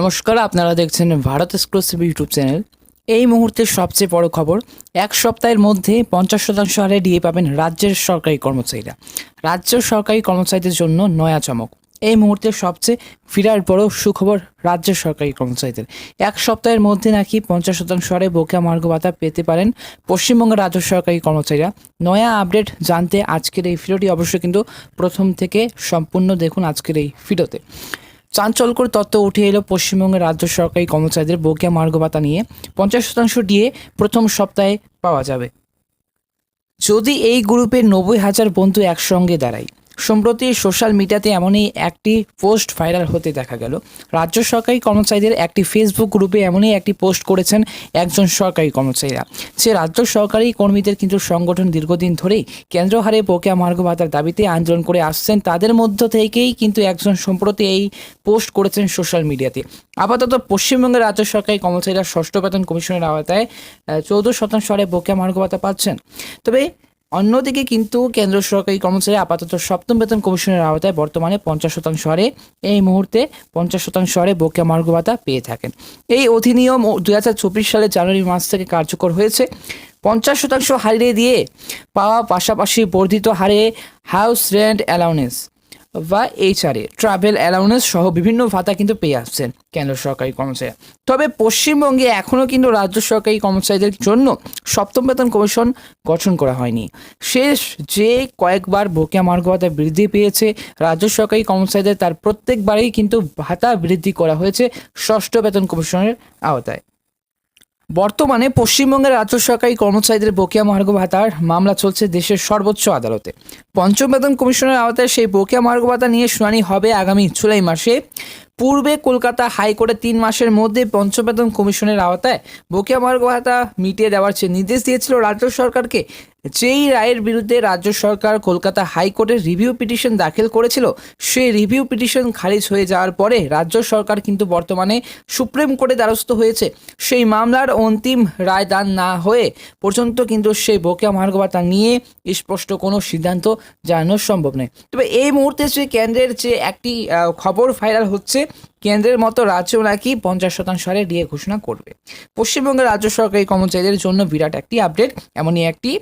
নমস্কার, আপনারা দেখছেন ভারত এক্সক্লুসিভ ইউটিউব চ্যানেল এই মুহূর্তের সবচেয়ে বড় খবর, এক সপ্তাহের মধ্যে পঞ্চাশ শতাংশ হারে ডিএ পাবেন রাজ্যের সরকারি কর্মচারীরা। রাজ্য সরকারি কর্মচারীদের জন্য নয়া চমক। এই মুহূর্তের সবচেয়ে বিরাট বড় সুখবর রাজ্যের সরকারি কর্মচারীদের। এক সপ্তাহের মধ্যে নাকি পঞ্চাশ শতাংশ হারে বকেয়া মার্গ ভাতা পেতে পারেন পশ্চিমবঙ্গের রাজ্য সরকারি কর্মচারীরা। নয়া আপডেট জানতে আজকের এই ভিডিওটি অবশ্যই কিন্তু প্রথম থেকে সম্পূর্ণ দেখুন আজকের এই ভিডিওতে। চাঞ্চল্যকর তত্ত্ব উঠে এলো পশ্চিমবঙ্গের রাজ্য সরকারি কর্মচারীদের বকেয়া মার্গ ভাতা নিয়ে। পঞ্চাশ শতাংশ দিয়ে প্রথম সপ্তাহে পাওয়া যাবে। যদি এই গ্রুপের নব্বই হাজার বন্ধু একসঙ্গে দাঁড়ায় সম্প্রতি সোশ্যাল মিডিয়াতে এমনই একটি পোস্ট ভাইরাল হতে দেখা গেল। রাজ্য সরকারি কর্মচারীদের একটি ফেসবুক গ্রুপে এমনই একটি পোস্ট করেছেন একজন সরকারি কর্মচারীরা। সে রাজ্য সরকারি কর্মীদের কিন্তু সংগঠন দীর্ঘদিন ধরেই কেন্দ্র হারে বকেয়া মার্গ ভাতার দাবিতে আন্দোলন করে আসছেন। তাদের মধ্য থেকেই কিন্তু একজন সম্প্রতি এই পোস্ট করেছেন সোশ্যাল মিডিয়াতে। আপাতত পশ্চিমবঙ্গের রাজ্য সরকারি কর্মচারীরা ষষ্ঠ বেতন কমিশনের আওতায় চৌদ্দ শতাংশ হারে বকেয়া মার্গ ভাতা পাচ্ছেন। তবে অন্যদিকে কিন্তু কেন্দ্র সরকারি কর্মচারী আপাতত সপ্তম বেতন কমিশনের আওতায় বর্তমানে পঞ্চাশ শতাংশ হারে। এই মুহূর্তে পঞ্চাশ শতাংশ হারে বকেয়া মার্গ ভাতা পেয়ে থাকেন। এই অধিনিয়ম দু হাজার চব্বিশ সালের জানুয়ারি মাস থেকে কার্যকর হয়েছে। পঞ্চাশ শতাংশ হারিয়ে দিয়ে পাওয়া পাশাপাশি বর্ধিত হারে হাউস রেন্ট অ্যালাউন্স। বা এইচআরএ ট্রাভেল অ্যালাউন্স সহ বিভিন্ন ভাতা কিন্তু পেয়ে আসছেন কেন্দ্র সরকারি কর্মচারী। তবে পশ্চিমবঙ্গে এখনও কিন্তু রাজ্য সরকারি কর্মচারীদের জন্য সপ্তম বেতন কমিশন গঠন করা হয়নি। শেষ যে কয়েকবার বকেয়া মার্গ ভাতা বৃদ্ধি পেয়েছে, রাজ্য সরকারি কর্মচারীদের তার প্রত্যেকবারেই কিন্তু ভাতা বৃদ্ধি করা হয়েছে ষষ্ঠ বেতন কমিশনের আওতায়। বর্তমানে পশ্চিমবঙ্গের রাজ্য সরকারি কর্মচারীদের বকেয়া মার্গ ভাতার মামলা চলছে দেশের সর্বোচ্চ আদালতে। পঞ্চম বেতন কমিশনের আওতায় সেই বকেয়া মার্গ ভাতা নিয়ে শুনানি হবে আগামী জুলাই মাসে। পূর্বে কলকাতা হাইকোর্টে তিন মাসের মধ্যে পঞ্চম বেতন কমিশনের আওতায় বকেয়া মার্গ ভাতা মিটিয়ে দেওয়ার নির্দেশ দিয়েছিল রাজ্য সরকারকে, যেই রায়ের বিরুদ্ধে রাজ্য সরকার কলকাতা হাইকোর্টে রিভিউ পিটিশন দাখিল করেছিল, সেই রিভিউ পিটিশন খারিজ হয়ে যাওয়ার পরে রাজ্য সরকার কিন্তু বর্তমানে সুপ্রিম কোর্টে দ্বারস্থ হয়েছে। সেই মামলার অন্তিম রায় দান না হয়ে পর্যন্ত কিন্তু সেই বকেয়া মার্গ ভাতা নিয়ে স্পষ্ট কোনো সিদ্ধান্ত জানানো সম্ভব নয়। তবে এই মুহূর্তে যে কেন্দ্রের যে একটি খবর ভাইরাল হচ্ছে কেন্দ্রের মতো রাজ্য নাকি পঞ্চাশ শতাংশ হারে ডিএ ঘোষণা করবে। পশ্চিমবঙ্গের রাজ্য সরকারি কর্মচারীদের জন্য বিরাট একটি আপডেট, এমনই একটি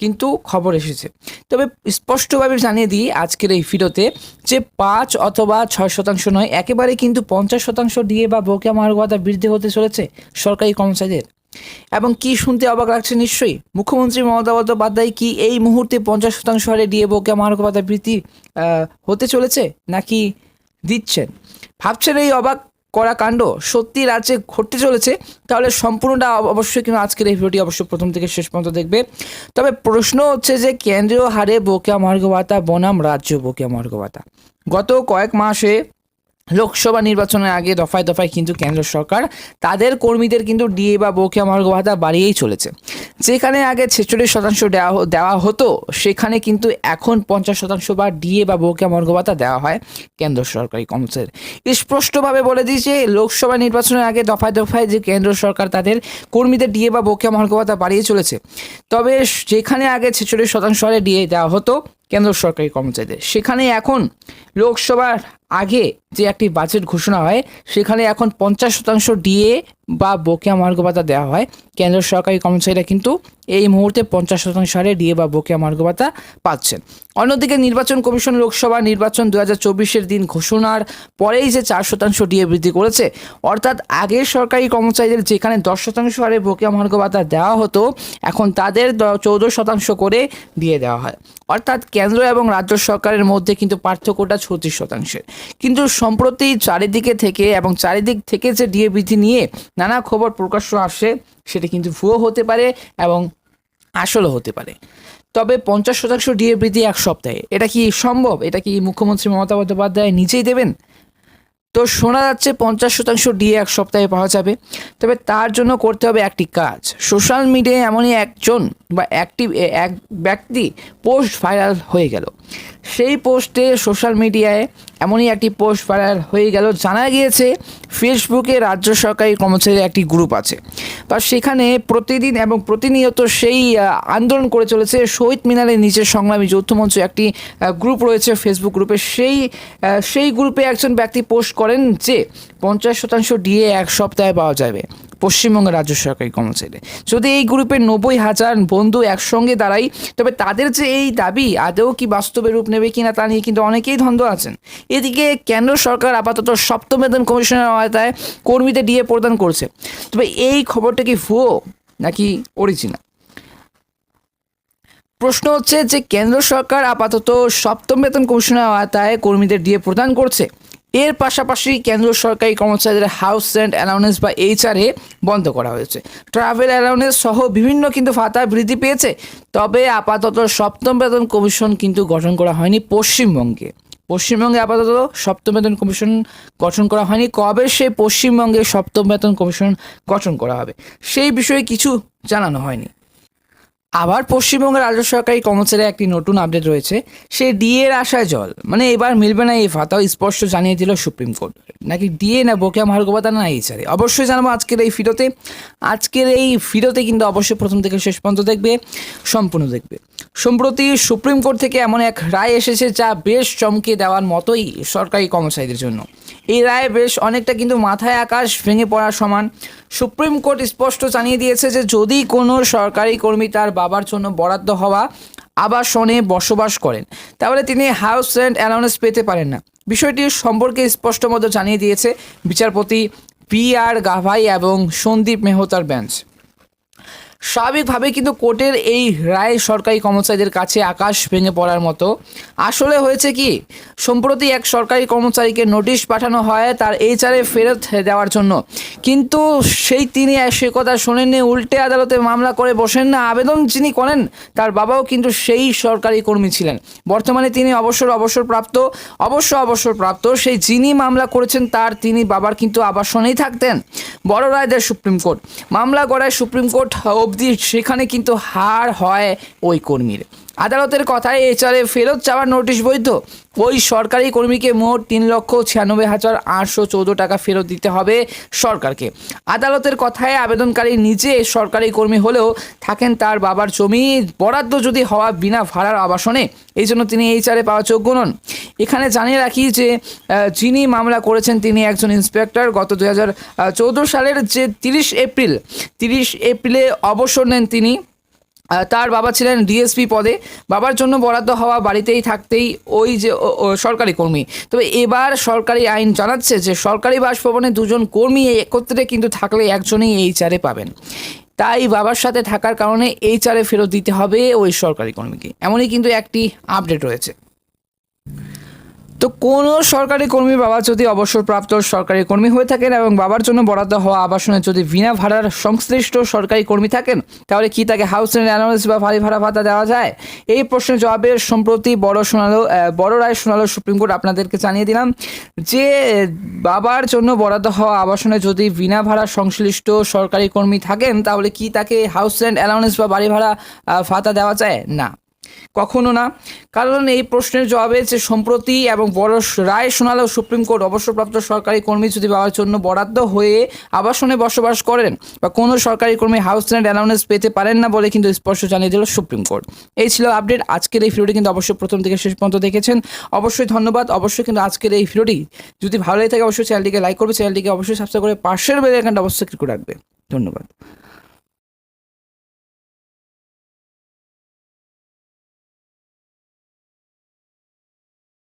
কিন্তু খবর এসেছে। তবে স্পষ্টভাবে জানিয়ে দিই আজকের এই ভিডিওতে যে পাঁচ অথবা ছয় শতাংশ নয়, একেবারে কিন্তু পঞ্চাশ শতাংশ দিয়ে বা বকেয়া মার্গ ভাতা বৃদ্ধি হতে চলেছে সরকারি কর্মচারীদের। এবং কি শুনতে অবাক লাগছে নিশ্চয়ই? মুখ্যমন্ত্রী মমতা বন্দ্যোপাধ্যায় কি এই মুহূর্তে পঞ্চাশ শতাংশ হারে দিয়ে বকেয়া মার্গ ভাতা বৃদ্ধি হতে চলেছে নাকি দিচ্ছেন? ভাবছেন এই অবাক করা কাণ্ড? সত্যি রাজ্যে ঘটতে চলেছে। তাহলে সম্পূর্ণটা অবশ্যই কিন্তু আজকের এই ভিডিওটি অবশ্যই প্রথম থেকে শেষ পর্যন্ত দেখবে। তবে প্রশ্ন হচ্ছে যে কেন্দ্রীয় হারে বকেয়া মার্গবাতা বনাম রাজ্য বকেয়া মার্গবাতা গত কয়েক মাসে লোকসভা নির্বাচনের আগে দফায় দফায় কিন্তু কেন্দ্র সরকার তাদের কর্মীদের কিন্তু ডিএ বা বকেয়া মার্গ ভাতা বাড়িয়েই চলেছে। যেখানে আগে ছেচল্লিশ শতাংশ দেওয়া দেওয়া হতো, সেখানে কিন্তু এখন পঞ্চাশ শতাংশ বা ডিএ বা বকেয়া মার্গ ভাতা দেওয়া হয় কেন্দ্র সরকারি কর্মচারী স্পষ্টভাবে বলে দিয়েছে লোকসভা নির্বাচনের আগে দফায় দফায় যে কেন্দ্র সরকার তাদের কর্মীদের ডিএ বা বকেয়া মার্গ ভাতা বাড়িয়ে চলেছে, তবে যেখানে আগে ছেচল্লিশ শতাংশ হারে ডিএ দেওয়া হতো কেন্দ্র সরকারি কর্মচারীদের। সেখানে এখন লোকসভার আগে যে একটি বাজেট ঘোষণা হয়, সেখানে এখন পঞ্চাশ শতাংশ ডিএ বা বকেয়া মার্গ দেওয়া হয়। কেন্দ্র সরকারি কর্মচারীরা কিন্তু এই মুহূর্তে পঞ্চাশ শতাংশ হারে ডিএ বা বকেয়া মার্গ পাচ্ছেন। অন্যদিকে নির্বাচন কমিশন লোকসভা নির্বাচন দু হাজার চব্বিশের দিন ঘোষণার পরেই যে চার শতাংশ ডিএ বৃদ্ধি করেছে, অর্থাৎ আগের সরকারি কর্মচারীদের যেখানে দশ শতাংশ হারে বকেয়া মার্গ দেওয়া হতো, এখন তাদের চৌদ্দ শতাংশ করে দিয়ে দেওয়া হয়। অর্থাৎ কেন্দ্র এবং রাজ্য সরকারের মধ্যে কিন্তু পার্থক্যটা ছত্রিশ শতাংশের। কিন্তু সম্প্রতি চারিদিকে থেকে এবং চারিদিক থেকে যে ডিএ বৃদ্ধি নিয়ে নানা খবর প্রকাশ্য আসে, সেটা কিন্তু ভুয়ো হতে পারে এবং আসলও হতে পারে। তবে পঞ্চাশ শতাংশ ডিএ বৃদ্ধি এক সপ্তাহে। এটা কি সম্ভব? এটা কি মুখ্যমন্ত্রী মমতা বন্দ্যোপাধ্যায় নিজেই দেবেন? তো শোনা যাচ্ছে পঞ্চাশ শতাংশ ডিএ এক সপ্তাহে পাওয়া যাবে। তবে তার জন্য করতে হবে একটি কাজ। সোশ্যাল মিডিয়ায় এমনই একজন বা অ্যাক্টিভ এক ব্যক্তি পোস্ট ভাইরাল হয়ে গেল। সেই পোস্টে সোশ্যাল মিডিয়ায় এমনই একটি পোস্ট ভাইরাল হয়ে গেল। জানা গিয়েছে ফেসবুকে রাজ্য সরকারি কর্মচারীর একটি গ্রুপ আছে। বা সেখানে প্রতিদিন এবং প্রতিনিয়ত সেই আন্দোলন করে চলেছে। শহীদ মিনারের নিচের সংগ্রামী যৌথ মঞ্চ একটি গ্রুপ রয়েছে ফেসবুক গ্রুপে সেই সেই গ্রুপে একজন ব্যক্তি পোস্ট করেন যে, পঞ্চাশ শতাংশ ডিএ এক সপ্তাহে পাওয়া যাবে। পশ্চিমবঙ্গের রাজ্য সরকারি কর্মচারী যদি এই গ্রুপের নব্বই হাজার বন্ধু একসঙ্গে দাঁড়াই তবে তাদের যে এই দাবি, আদৌ কি বাস্তবে রূপ নেবে কিনা তা নিয়ে কিন্তু অনেকেই ধন্দ আছেন। এদিকে কেন্দ্র সরকার আপাতত সপ্তম বেতন কমিশনের আওতায় কর্মীদের ডিএ প্রদান করছে। তবে এই খবরটা কি ভুয়ো নাকি অরিজিনাল প্রশ্ন হচ্ছে যে, কেন্দ্র সরকার আপাতত সপ্তম বেতন কমিশনের আওতায় কর্মীদের ডিএ প্রদান করছে। এর পাশাপাশি কেন্দ্র সরকারি কর্মচারীদের হাউস রেন্ট অ্যালাউন্স বা এইচআরএ বন্ধ করা হয়েছে। ট্রাভেল অ্যালাউন্স সহ বিভিন্ন কিন্তু ভাতা বৃদ্ধি পেয়েছে, তবে আপাতত সপ্তম বেতন কমিশন কিন্তু গঠন করা হয়নি পশ্চিমবঙ্গে। পশ্চিমবঙ্গে আপাতত সপ্তম বেতন কমিশন গঠন করা হয়নি, কবে সে পশ্চিমবঙ্গে সপ্তম বেতন কমিশন গঠন করা হবে, সেই বিষয়ে কিছু জানানো হয়নি। আবার পশ্চিমবঙ্গের রাজ্য সরকারি কর্মচারী একটি নতুন আপডেট রয়েছে, সে ডিএ এর আশায় জল। মানে এবার মিলবে না এই ভাতাও স্পষ্ট জানিয়ে দিল সুপ্রিম কোর্ট। নাকি ডিএ না বকেয়া মার্গবাদা না এইচারে অবশ্যই জানাব আজকের এই ভিডিওতে আজকের এই ভিডিওতে কিন্তু অবশ্যই প্রথম থেকে শেষ পর্যন্ত দেখবে, সম্পূর্ণ দেখবে। সম্প্রতি সুপ্রিম কোর্ট থেকে এমন এক রায় এসেছে যা বেশ চমকে দেওয়ার মতোই সরকারি কর্মচারীদের জন্য। এই রায় বেশ অনেকটা কিন্তু মাথায় আকাশ ভেঙে পড়ার সমান। সুপ্রিম কোর্ট স্পষ্ট জানিয়ে দিয়েছে যে, যদি কোনো সরকারি কর্মী তার বাবার জন্য বরাদ্দ হওয়া আবাসনে বসবাস করেন, তাহলে তিনি হাউস রেন্ট অ্যালাউন্স পেতে পারেন না। বিষয়টি সম্পর্কে স্পষ্ট মতো জানিয়ে দিয়েছে বিচারপতি পি আর গাভাই এবং সন্দীপ মেহতার বেঞ্চ। স্বাভাবিকভাবে কিন্তু কোর্টের এই রায় সরকারি কর্মচারীদের কাছে আকাশ ভেঙে পড়ার মতো। আসলে হয়েছে কি, সম্প্রতি এক সরকারি কর্মচারীকে নোটিশ পাঠানো হয় তার এইচআরএ ফেরত দেওয়ার জন্য। কিন্তু সেই তিনি সে কথা শোনেননি, উল্টে আদালতে মামলা করে বসেন না, আবেদন যিনি করেন তার বাবাও কিন্তু সেই সরকারি কর্মী ছিলেন। বর্তমানে তিনি অবসর, অবসরপ্রাপ্ত, অবশ্য অবসরপ্রাপ্ত, সেই যিনি মামলা করেছেন তার তিনি বাবার কিন্তু আবাসনেই থাকতেন। বড় রায় দেয় সুপ্রিম কোর্ট। মামলা গড়ায় সুপ্রিম কোর্ট অবধি সেখানে কিন্তু হার হয় ওই কর্মীর। আদালতের কথায় এচারে ফেরত চাওয়ার নোটিশ বৈধ। ওই সরকারি কর্মীকে মোট তিন লক্ষ ছিয়ানব্বই হাজার আটশো চৌদ্দ টাকা ফেরত দিতে হবে সরকারকে। আদালতের কথায় আবেদনকারী নিজে সরকারি কর্মী হলেও থাকেন তার বাবার জমি, বরাদ্দ যদি হওয়া বিনা ভাড়ার আবাসনে। এই জন্য তিনি এই চারে পাওয়া যোগ্য নন। এখানে জানিয়ে রাখি যে যিনি মামলা করেছেন তিনি একজন ইন্সপেক্টর। গত দু হাজার চৌদ্দ সালের যে তিরিশ এপ্রিল, তিরিশ এপ্রিলে অবসর নেন তিনি। তার বাবা ছিলেন ডিএসপি পদে। বাবার জন্য বরাদ্দ হওয়া বাড়িতেই থাকতেই ওই যে সরকারি কর্মী। তবে এবার সরকারি আইন জানাচ্ছে যে সরকারি বাসভবনে দুজন কর্মী একত্রে কিন্তু থাকলে একজনেই এই চারে পাবেন। তাই বাবার সাথে থাকার কারণে এই চারে ফেরত দিতে হবে ওই সরকারি কর্মীকে। এমনই কিন্তু একটি আপডেট রয়েছে। তো কোনো সরকারি কর্মী বাবা যদি অবসরপ্রাপ্ত সরকারি কর্মী হয়ে থাকেন এবং বাবার জন্য বরাদ্দ হওয়া আবাসনে যদি বিনা ভাড়ার সংশ্লিষ্ট সরকারি কর্মী থাকেন, তাহলে কি তাকে হাউস রেন্ট অ্যালাউন্স বা ভারী ভাড়া ভাতা দেওয়া যায়? এই প্রশ্নের জবাবে সম্প্রতি বড় শোনালো বড় রায় শোনালো সুপ্রিম কোর্ট। আপনাদেরকে জানিয়ে দিলাম যে, বাবার জন্য বরাদ্দ হওয়া আবাসনে যদি বিনা ভাড়া সংশ্লিষ্ট সরকারি কর্মী থাকেন, তাহলে কি তাকে হাউস রেন্ট অ্যালাউন্স বা বাড়ি ভাড়া ভাতা দেওয়া যায়? না। কখনো না। কারণ এই প্রশ্নের জবাবে যে সম্প্রতি এবং বড় রায় শোনালেও সুপ্রিম কোর্ট অবসরপ্রাপ্ত সরকারি কর্মী যদি পাওয়ার জন্য বরাদ্দ হয়ে আবাসনে বসবাস করেন বা কোনো সরকারি কর্মী হাউস রেন্ট অ্যালাউন্স পেতে পারেন না বলে কিন্তু স্পষ্ট জানিয়ে দিল সুপ্রিম কোর্ট। এই ছিল আপডেট আজকের এই ভিডিওটি কিন্তু অবশ্যই প্রথম থেকে শেষ পর্যন্ত দেখেছেন। অবশ্যই ধন্যবাদ। অবশ্যই কিন্তু আজকের এই ভিডিওটি যদি ভালো লাগে থাকে, অবশ্যই চ্যানেলটিকে লাইক করবে। চ্যানেলটিকে অবশ্যই সাবস্ক্রাইব করে পাশের বেল আইকনটা অবশ্যই ক্লিক করে রাখবে। ধন্যবাদ।